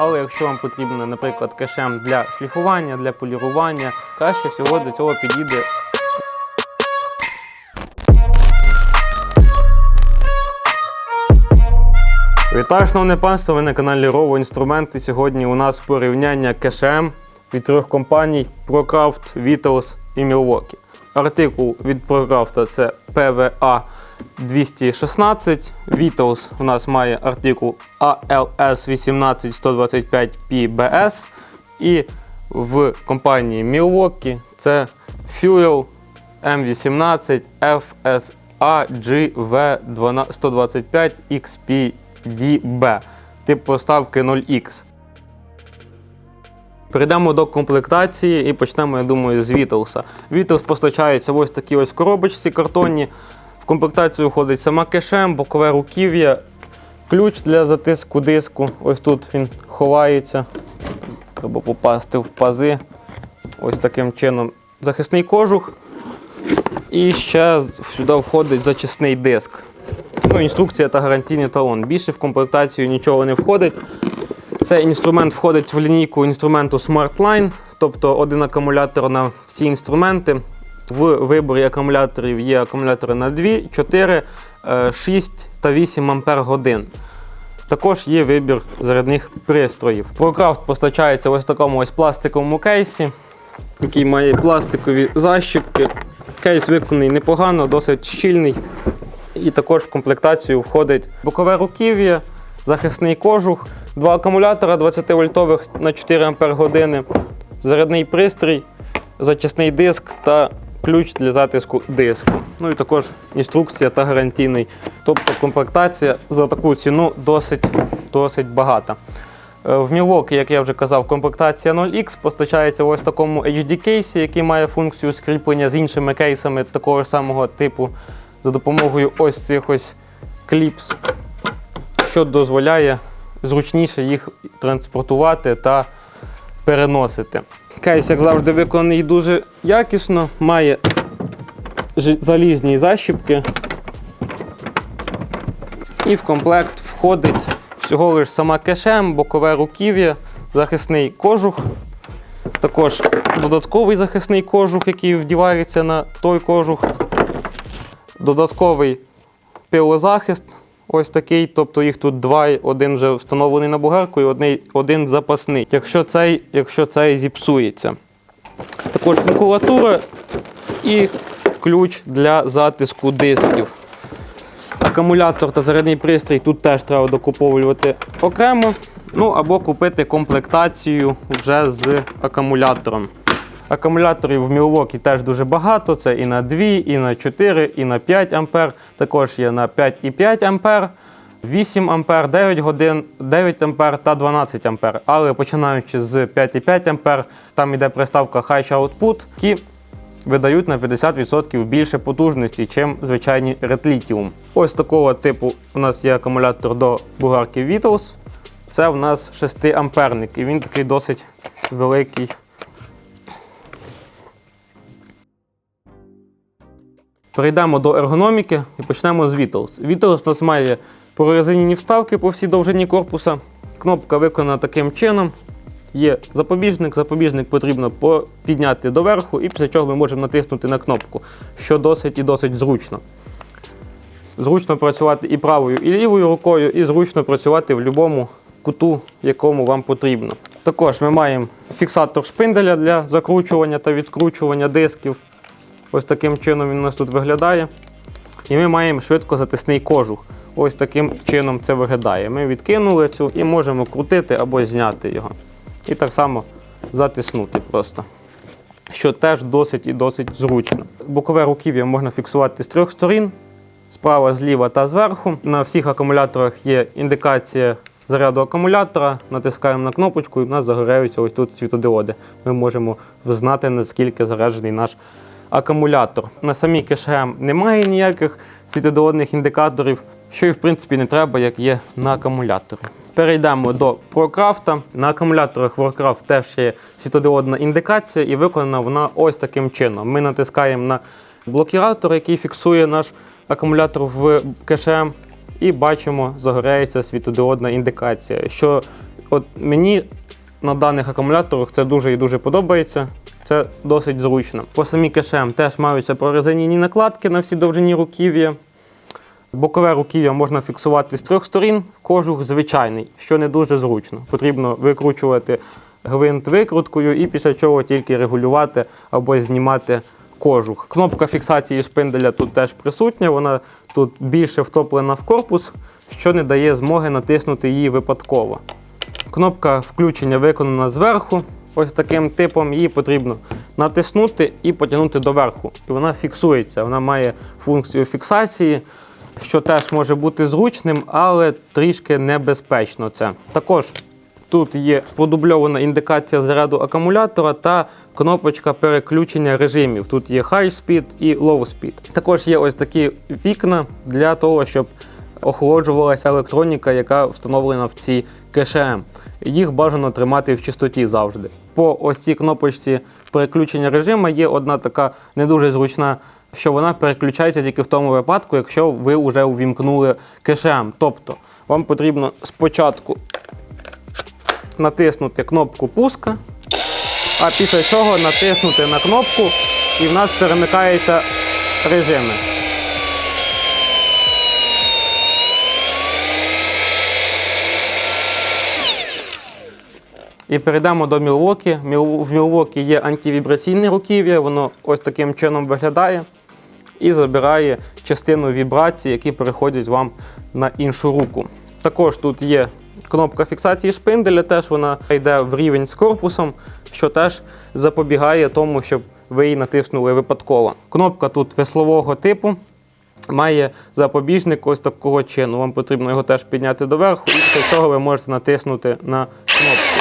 Але якщо вам потрібно, наприклад, кешем для шліфування, для полірування, краще всього до цього підійде Вітаю, шановне панство, ви на каналі Rovo Інструменти. Сьогодні у нас порівняння кешем від трьох компаній ProCraft, Vitals і Milwaukee. Артикул від ProCraft це PVA 216. Vitals у нас має артикул ALS 18125 PBS. І в компанії Milwaukee це Fuel M18 FSA GV125 XPDB тип поставки 0X. Перейдемо до комплектації і почнемо, я думаю, з Вітлса. Вітлс постачається в ось такі ось коробочці картонні. Комплектацію входить сама кешем, бокове руків'я, ключ для затиску диску. Ось тут він ховається. Треба попасти в пази. Ось таким чином. Захисний кожух. І ще сюди входить зачисний диск. Ну, інструкція та гарантійний талон. Більше в комплектацію нічого не входить. Цей інструмент входить в лінійку інструменту SmartLine, тобто один акумулятор на всі інструменти. В виборі акумуляторів є акумулятори на 2, 4, е, 6 та 8 Ампер годин. Також є вибір зарядних пристроїв. ProCraft постачається в ось такому ось пластиковому кейсі, який має пластикові защіпки. Кейс виконаний непогано, досить щільний. І також в комплектацію входить бокове руків'я, захисний кожух, два акумулятора 20 вольтових на 4 Ампер години, зарядний пристрій, зачисний диск та ключ для затиску диску. Ну і також інструкція та гарантійний. Тобто комплектація за таку ціну досить, досить багата. Е, В Milwaukee, як я вже казав, комплектація 0X постачається ось такому HD кейсі, який має функцію скріплення з іншими кейсами такого ж самого типу за допомогою ось цих ось кліпс, що дозволяє зручніше їх транспортувати та переносити. Кейс, як завжди, виконаний дуже якісно, має залізні защіпки. І в комплект входить всього лиш сама кешем, бокове руків'я, захисний кожух. Також додатковий захисний кожух, який вдівається на той кожух. Додатковий пилозахист. Ось такий, тобто їх тут два, один вже встановлений на бугарку і один, один запасний, якщо цей, якщо цей зіпсується. Також макулатура і ключ для затиску дисків. Акумулятор та зарядний пристрій тут теж треба докуповувати окремо. Ну або купити комплектацію вже з акумулятором. Акумуляторів в Milwaukee теж дуже багато. Це і на 2, і на 4, і на 5 ампер. Також є на 5,5 ампер, 8 ампер, 9 годин, 9 ампер та 12 ампер. Але починаючи з 5,5 ампер, там йде приставка High Output, які видають на 50% більше потужності, ніж звичайні Lithium. Ось такого типу у нас є акумулятор до бугарки Vitals. Це в нас 6 амперник, і він такий досить великий. Перейдемо до ергономіки і почнемо з Vitals. Vitals у нас має прорезинені вставки по всій довжині корпуса. Кнопка виконана таким чином. Є запобіжник. Запобіжник потрібно підняти доверху, і після чого ми можемо натиснути на кнопку, що досить і досить зручно. Зручно працювати і правою, і лівою рукою, і зручно працювати в будь-якому куту, якому вам потрібно. Також ми маємо фіксатор шпинделя для закручування та відкручування дисків. Ось таким чином він у нас тут виглядає. І ми маємо швидкозатисний кожух. Ось таким чином це виглядає. Ми відкинули цю і можемо крутити або зняти його. І так само затиснути просто. Що теж досить і досить зручно. Бокове руків'я можна фіксувати з трьох сторін: справа, зліва та зверху. На всіх акумуляторах є індикація заряду акумулятора. Натискаємо на кнопочку і в нас загоряються ось тут світодіоди. Ми можемо знати, наскільки заряджений наш акумулятор. На самій кешем немає ніяких світодіодних індикаторів, що і в принципі не треба, як є на акумуляторі. Перейдемо до ProCraft. На акумуляторах Warcraft теж є світодіодна індикація, і виконана вона ось таким чином. Ми натискаємо на блокіратор, який фіксує наш акумулятор в кешем, і бачимо, загоряється світодіодна індикація, що От мені на даних акумуляторах це дуже і дуже подобається. Це досить зручно. По самій кешем теж маються прорезинені накладки на всій довжині руків'я. Бокове руків'я можна фіксувати з трьох сторін, кожух звичайний, що не дуже зручно. Потрібно викручувати гвинт викруткою і після чого тільки регулювати або знімати кожух. Кнопка фіксації шпинделя тут теж присутня, вона тут більше втоплена в корпус, що не дає змоги натиснути її випадково. Кнопка включення виконана зверху. Ось таким типом її потрібно натиснути і потягнути доверху. І вона фіксується. Вона має функцію фіксації, що теж може бути зручним, але трішки небезпечно це. Також тут є продубльована індикація заряду акумулятора та кнопочка переключення режимів. Тут є High Speed і Low Speed. Також є ось такі вікна для того, щоб охолоджувалася електроніка, яка встановлена в цій КШМ. Їх бажано тримати в чистоті завжди. По ось цій кнопочці переключення режиму є одна така не дуже зручна, що вона переключається тільки в тому випадку, якщо ви вже увімкнули КШМ. Тобто вам потрібно спочатку натиснути кнопку пуска, а після чого натиснути на кнопку і в нас перемикаються режими. І перейдемо до Milwaukee. Міл- В Milwaukee є антивібраційне руків'я, воно ось таким чином виглядає і забирає частину вібрацій, які переходять вам на іншу руку. Також тут є кнопка фіксації шпинделя, теж вона йде в рівень з корпусом, що теж запобігає тому, щоб ви її натиснули випадково. Кнопка тут веслового типу. Має запобіжник ось такого чину. Вам потрібно його теж підняти доверху, і після цього ви можете натиснути на кнопку.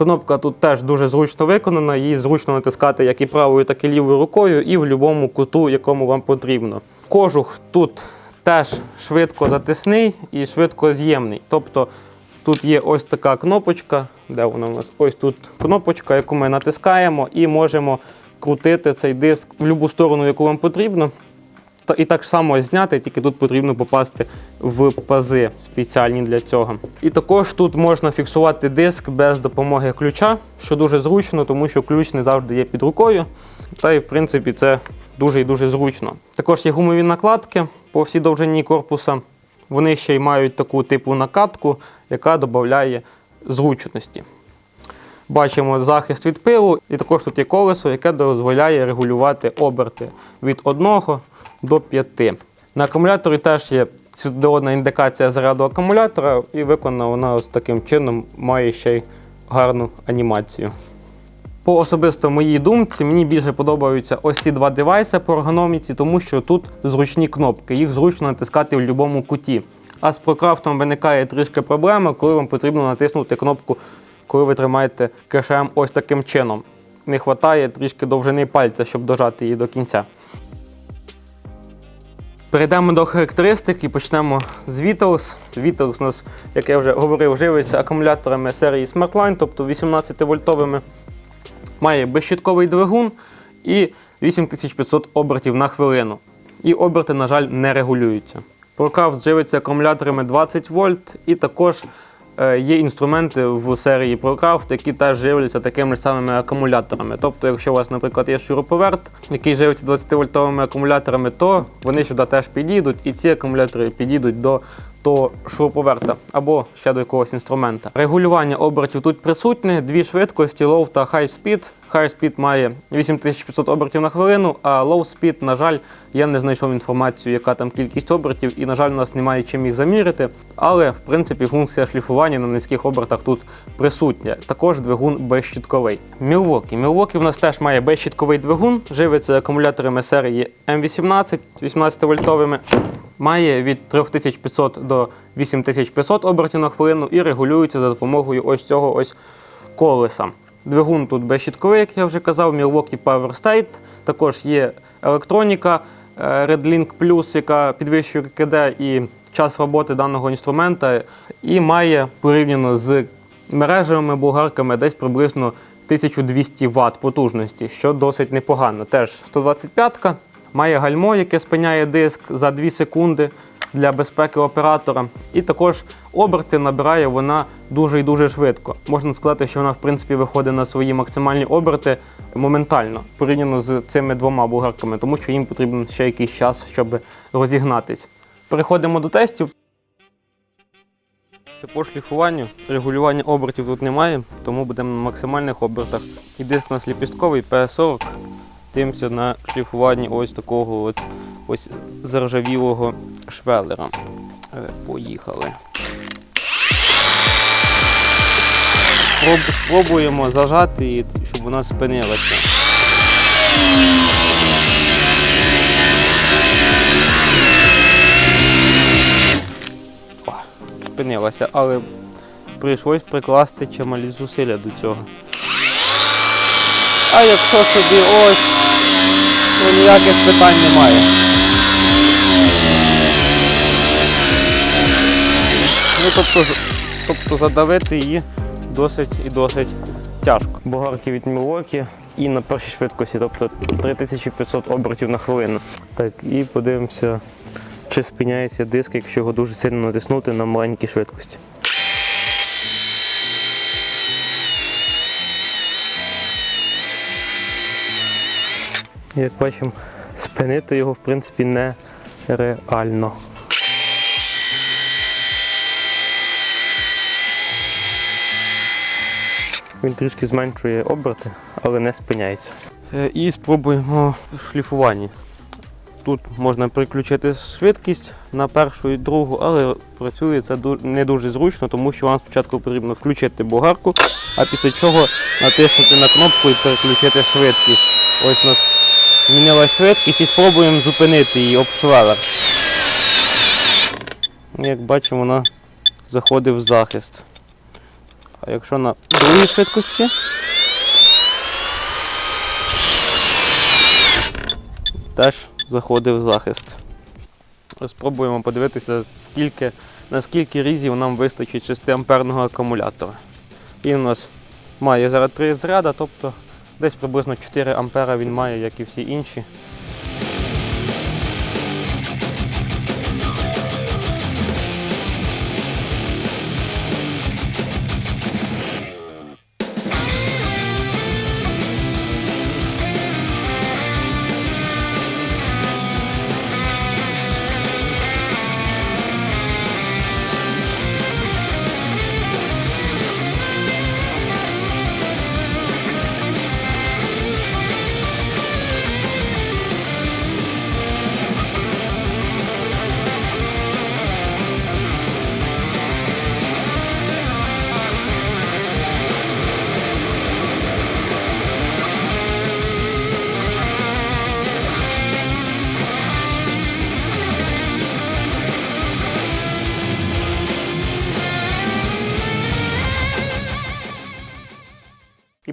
Кнопка тут теж дуже зручно виконана, її зручно натискати як і правою, так і лівою рукою, і в будь-якому куту, якому вам потрібно. Кожух тут теж швидко затисний і швидко з'ємний. Тобто тут є ось така кнопочка, де вона у нас? Ось тут кнопочка, яку ми натискаємо, і можемо крутити цей диск в будь-яку сторону, яку вам потрібно. Та і так само зняти, тільки тут потрібно попасти в пази спеціальні для цього. І також тут можна фіксувати диск без допомоги ключа, що дуже зручно, тому що ключ не завжди є під рукою. Та й в принципі це дуже і дуже зручно. Також є гумові накладки по всій довжині корпуса. Вони ще й мають таку типу накатку, яка додає зручності. Бачимо захист від пилу, і також тут є колесо, яке дозволяє регулювати оберти від 1 до 5. На акумуляторі теж є світлодіодна індикація заряду акумулятора, і виконана вона ось таким чином має ще й гарну анімацію. По особисто моїй думці, мені більше подобаються ось ці два девайси по ергономіці, тому що тут зручні кнопки, їх зручно натискати в будь-якому куті. А з прокрафтом виникає трішки проблема, коли вам потрібно натиснути кнопку, коли ви тримаєте кешем ось таким чином. Не вистачає трішки довжини пальця, щоб дожати її до кінця. Перейдемо до характеристик і почнемо з Vitals. Vitals у нас, як я вже говорив, живиться акумуляторами серії SmartLine, тобто 18-вольтовими. Має безщитковий двигун і 8500 обертів на хвилину. І оберти, на жаль, не регулюються. Procraft живиться акумуляторами 20 вольт, і також є інструменти в серії Procraft, які теж живляться такими ж самими акумуляторами. Тобто, якщо у вас, наприклад, є шуруповерт, який живиться 20-вольтовими акумуляторами, то вони сюди теж підійдуть, і ці акумулятори підійдуть до того шуруповерта або ще до якогось інструмента. Регулювання обертів тут присутнє, дві швидкості low та high speed. High speed має 8500 обертів на хвилину, а low speed, на жаль, я не знайшов інформацію, яка там кількість обертів, і, на жаль, у нас немає чим їх замірити. Але, в принципі, функція шліфування на низьких обертах тут присутня. Також двигун безщітковий. Milwaukee. Milwaukee в нас теж має безщітковий двигун, живиться акумуляторами серії M18 18-вольтовими. Має від 3500 до 8500 обертів на хвилину і регулюється за допомогою ось цього ось колеса. Двигун тут безщітковий, як я вже казав, Milwaukee Power State. Також є електроніка е, RedLink Plus, яка підвищує ККД і час роботи даного інструмента, і має порівняно з мережевими болгарками десь приблизно 1200 Вт потужності, що досить непогано. Теж 125-ка, має гальмо, яке спиняє диск за 2 секунди. Для безпеки оператора. І також оберти набирає вона дуже і дуже швидко. Можна сказати, що вона в принципі виходить на свої максимальні оберти моментально порівняно з цими двома бугарками, тому що їм потрібен ще якийсь час, щоб розігнатись. Переходимо до тестів. По шліфуванню регулювання обертів тут немає, тому будемо на максимальних обертах. І диск у нас ліпістковий P40. Дивимося на шліфуванні ось такого от ось заржавілого швелера. Е, Поїхали. Спробуємо зажати її, щоб вона спинилася. О, спинилася, але прийшлось прикласти чималі зусилля до цього. А якщо собі ось, то ніяких питань немає. Ну, тобто, тобто задавити її досить і досить тяжко. Богарки від Milwaukee і на першій швидкості, тобто 3500 обертів на хвилину. Так, і подивимося, чи спиняється диск, якщо його дуже сильно натиснути на маленькій швидкості. Як бачимо, спинити його в принципі нереально. Він трішки зменшує оберти, але не спиняється. Е, І спробуємо в. Тут можна переключити швидкість на першу і другу, але працює це не дуже зручно, тому що вам спочатку потрібно включити бугарку, а після чого натиснути на кнопку і переключити швидкість. Ось нас змінилась швидкість і спробуємо зупинити її об швелер. Як бачимо, вона заходить в захист. А якщо на другій швидкості. Теж заходить в захист. Спробуємо подивитися, скільки, наскільки різів нам вистачить 6 амперного акумулятора. Він у нас має зараз 3 заряда, тобто десь приблизно 4 ампера він має, як і всі інші.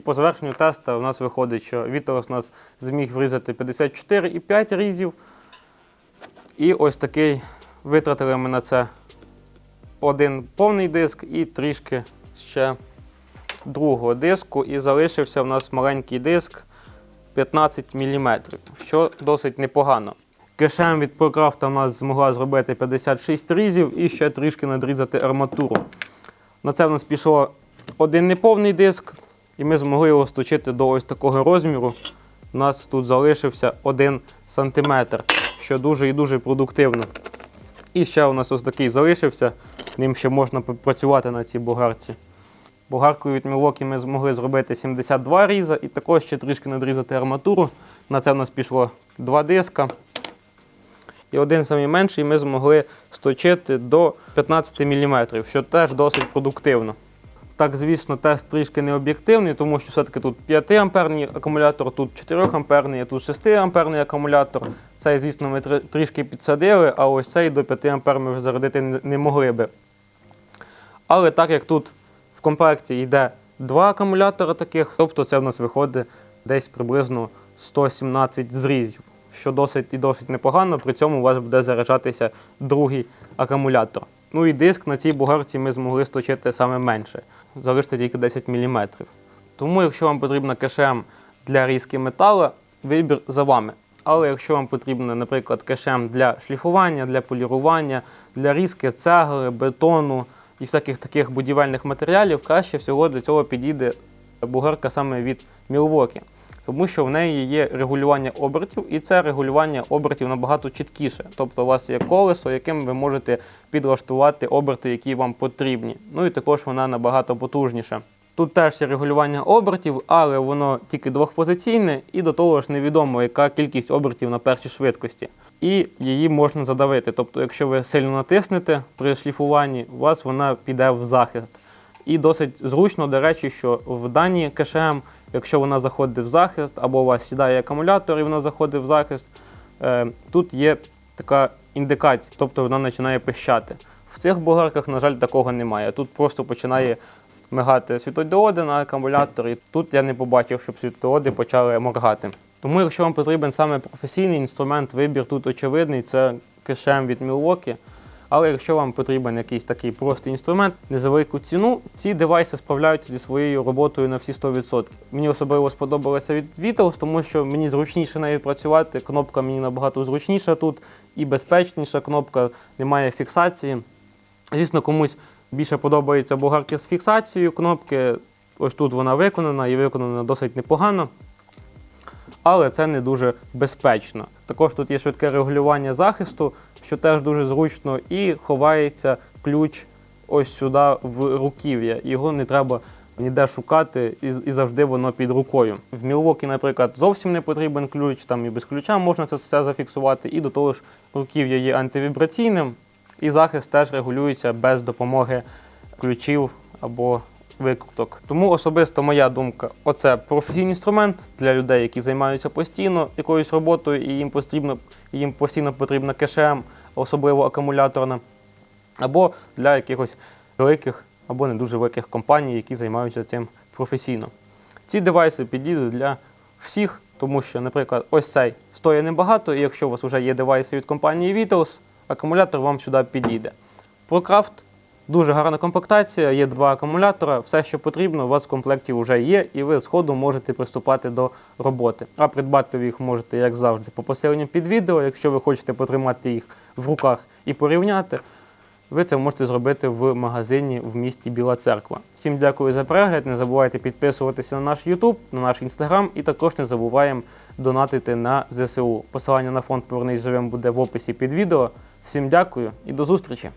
По завершенню тесту у нас виходить, що Віталос у нас зміг врізати 54,5 різів. І ось такий витратили ми на це один повний диск і трішки ще другого диску. І залишився у нас маленький диск 15 мм, що досить непогано. Кишем від ProCraft у нас змогла зробити 56 різів і ще трішки надрізати арматуру. На це в нас пішло один неповний диск, і ми змогли його сточити до ось такого розміру. У нас тут залишився 1 см, що дуже і дуже продуктивно. І ще у нас ось такий залишився, ним ще можна попрацювати на цій бугарці. Бугаркою від Milwaukee ми змогли зробити 72 різа і також ще трішки надрізати арматуру. На це в нас пішло два диска. І один самий менший ми змогли сточити до 15 мм, що теж досить продуктивно. Так, звісно, тест трішки не об'єктивний, тому що все-таки тут 5 амперний акумулятор, тут 4 амперний, а тут 6 амперний акумулятор. Цей, звісно, ми трішки підсадили, а ось цей до 5 ампер ми вже зарядити не могли би. Але так як тут в комплекті йде два акумулятора таких, тобто це в нас виходить десь приблизно 117 зрізів, що досить і досить непогано. При цьому у вас буде заряджатися другий акумулятор. Ну і диск на цій бугарці ми змогли сточити саме менше, залишити тільки 10 мм. Тому, якщо вам потрібна кешем для різки металу, вибір за вами. Але якщо вам потрібно, наприклад, кешем для шліфування, для полірування, для різки цегли, бетону і всяких таких будівельних матеріалів, краще всього для цього підійде бугарка саме від Milwaukee. Тому що в неї є регулювання обертів, і це регулювання обертів набагато чіткіше. Тобто у вас є колесо, яким ви можете підлаштувати оберти, які вам потрібні. Ну і також вона набагато потужніша. Тут теж є регулювання обертів, але воно тільки двохпозиційне, і до того ж невідомо, яка кількість обертів на першій швидкості. І її можна задавити. Тобто, якщо ви сильно натиснете при шліфуванні, у вас вона піде в захист. І досить зручно, до речі, що в даній КШМ, якщо вона заходить в захист, або у вас сідає акумулятор і вона заходить в захист, е, тут є така індикація, тобто вона починає пищати. В цих болгарках, на жаль, такого немає. Тут просто починає мигати світлодіоди на акумуляторі. Тут я не побачив, щоб світлодіоди почали моргати. Тому, якщо вам потрібен саме професійний інструмент, вибір тут очевидний, це КШМ від Milwaukee. Але якщо вам потрібен якийсь такий простий інструмент, не ціну, ці девайси справляються зі своєю роботою на всі 100%. Мені особливо сподобалося від Vitals, тому що мені зручніше нею працювати. Кнопка мені набагато зручніша тут і безпечніша кнопка, немає фіксації. Звісно, комусь більше подобається бугарки з фіксацією кнопки. Ось тут вона виконана і виконана досить непогано. Але це не дуже безпечно. Також тут є швидке регулювання захисту, що теж дуже зручно, і ховається ключ ось сюди в руків'я. Його не треба ніде шукати, і, завжди воно під рукою. В Milwaukee, наприклад, зовсім не потрібен ключ, там і без ключа можна це все зафіксувати. І до того ж, руків'я є антивібраційним, і захист теж регулюється без допомоги ключів або викруток. Тому особисто моя думка, оце професійний інструмент для людей, які займаються постійно якоюсь роботою, і їм постійно, їм постійно потрібна КШМ, особливо акумуляторна, або для якихось великих або не дуже великих компаній, які займаються цим професійно. Ці девайси підійдуть для всіх, тому що, наприклад, ось цей стоїть небагато, і якщо у вас вже є девайси від компанії Vitals, акумулятор вам сюди підійде. ProCraft Дуже гарна комплектація, є два акумулятора, все, що потрібно, у вас в комплекті вже є, і ви з можете приступати до роботи. А придбати ви їх можете, як завжди, по посиленню під відео. Якщо ви хочете потримати їх в руках і порівняти, ви це можете зробити в магазині в місті Біла Церква. Всім дякую за перегляд. Не забувайте підписуватися на наш YouTube, на наш Instagram і також не забуваємо донатити на ЗСУ. Посилання на фонд Повернись живим буде в описі під відео. Всім дякую і до зустрічі!